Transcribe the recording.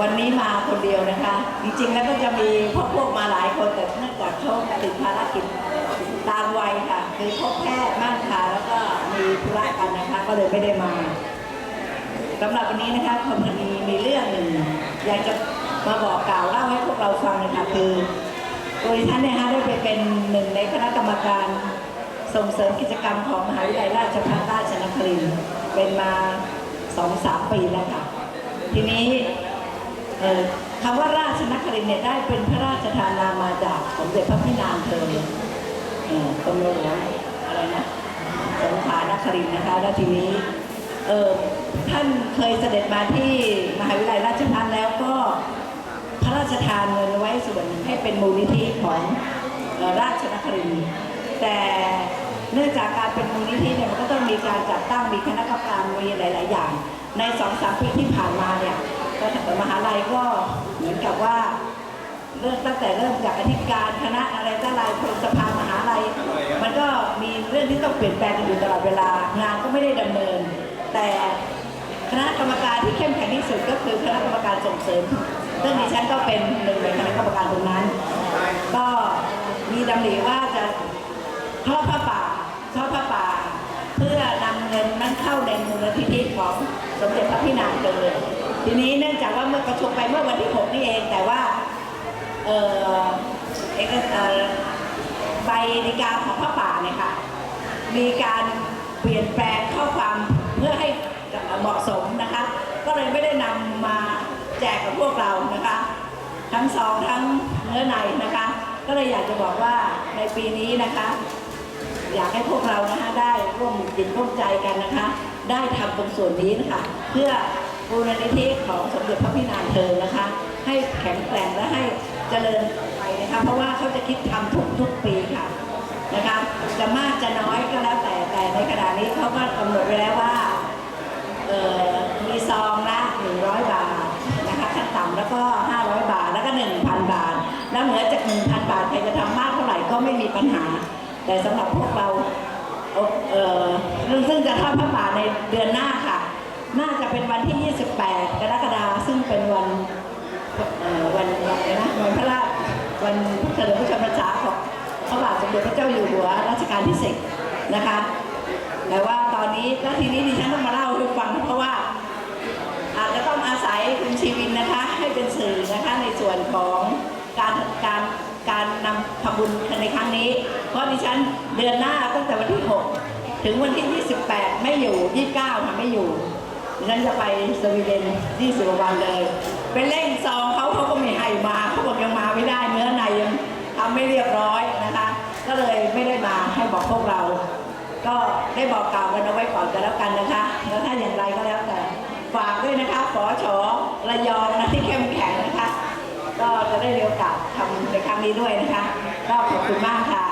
วันนี้มาคนเดียวนะคะ จริงๆแล้วก็จะมีพวกพวกมาหลายคนแต่เนื่องจากเขาติดภารกิจตามวัยค่ะ คือพบแพทย์มั่งค่ะแล้วก็มีธุระกันนะคะ ก็เลยไม่ได้มาสำหรับวันนี้นะคะคอมพานีมีเรื่องหนึ่งอยากจะมาบอกกล่าวเล่าให้พวกเราฟังเลยค่ะคือตัวดิฉันเนี่ยฮะได้ไปเป็นหนึ่งในคณะกรรมการส่งเสริมกิจกรรมของมหาวิทยาลัยราชภัฏราชนครินทร์เป็นมาสองสามปีแล้วค่ะ ทีนี้ คำว่าราชนครินทร์เนี่ยได้เป็นพระราชทานนามาจากสมเด็จพระพินางเธอเอ่อกรวงอะไรนะสงขลานครินทร์นะคะ แล้วทีนี้เออท่านเคยเสด็จมาที่มหาวิทยาลัยราชภัฏแล้วก็พระราชทานเงินไว้ส่วนให้เป็นมูลนิธิของราชนครินทร์แต่เนื่องจากการเป็นมูลนิธิเนี่ยมันก็ต้องมีการจัดตั้งมีคณะกรรมการมีหลาย ๆ อย่าง ในสองสามปีที่ผ่านมาเนี่ย ก็ทางมหาลัยก็เหมือนกับว่าเริ่มตั้งแต่เริ่มจากอธิการคณะอะไรต่ออะไรพลสภามหาลัย มันก็มีเรื่องที่ต้องเปลี่ยนแปลงกันอยู่ตลอดเวลางานก็ไม่ได้ดำเนิน แต่คณะกรรมการที่เข้มแข็งที่สุดก็คือคณะกรรมการส่งเสริมซึ่งดิฉันก็เป็นหนึ่งในคณะกรรมการตรงนั้น ก็มีดำริว่าจะทอดผ้าป่าทอดผ้าป่า เพื่อนำเงินนั้นเข้าในมูลนิธิของสมเด็จพระพี่นางเกิด ทีนี้เนื่องจากว่าเมื่อประชุมไปเมื่อวันที่ 6 นี่เองแต่ว่าเออเอกเอ่อใบดีกาของพระป่าเนี่ยค่ะมีการเปลี่ยนแปลงข้อความเพื่อให้เหมาะสมนะคะ ก็เลยไม่ได้นำมาแจกกับพวกเรานะคะ ทั้งซองทั้งเนื้อในนะคะ ก็เลยอยากจะบอกว่าในปีนี้นะคะ อยากให้พวกเรานะคะได้ร่วมจิตร่วมใจกันนะคะ ได้ทำตรงส่วนนี้นะคะเพื่อ บูรณนิธิของสมเด็จพระพินางเธอนะคะ ให้แข็งแกร่งและให้เจริญไปนะคะ เพราะว่าเขาจะคิดทำทุกทุกปีค่ะนะคะจะมากจะน้อยก็แล้วแต่แต่ในขณะนี้เขาก็กำหนดไว้แล้วว่าเอ่อมีซองละ100บาทนะคะขั้นต่ำแล้วก็500บาทแล้วก็1,000บาท แล้วเหนือจาก1,000บาทใครจะทำมากเท่าไหร่ก็ไม่มีปัญหา แต่สำหรับพวกเราเอ่อเอ่อซึ่งซึ่งจะทอดพระป่าในเดือนหน้า น่าจะเป็นวันที่ 28 กรกฎาคมซึ่งเป็นวันวันวันอะไรนะวันพระราชวันเฉลิมพระชนมพรรษาของพระบาทสมเด็จพระเจ้าอยู่หัวรัชกาลที่สิบนะคะ แต่ว่าตอนนี้แล้วทีนี้ดิฉันต้องมาเล่าให้ฟังเพราะว่า อาจจะต้องอาศัยคุณชีวินนะคะ ให้เป็นสื่อนะคะในส่วนของการการการนำทำบุญในครั้งนี้ เพราะดิฉันเดือนหน้าตั้งแต่วันที่ 6 ถึงวันที่ 28 ไม่อยู่ 29ค่ะไม่อยู่ ดิฉันจะไปสวีเดนที่สุวรรณเลยไปเร่งซองเขาเขาก็ไม่ให้มาเขาบอกยังมาไม่ได้เนื้อในยังทำไม่เรียบร้อยนะคะ ก็เลยไม่ได้มาให้บอกพวกเรา ก็ได้บอกกล่าวกันเอาไว้ก่อนกันแล้วกันนะคะ แล้วถ้าอย่างไรก็แล้วแต่ฝากด้วยนะคะฝอชอระยองนะที่เข้มแข็งนะคะ ก็จะได้เรียวกับทำในครั้งนี้ด้วยนะคะก็ขอบคุณมากค่ะ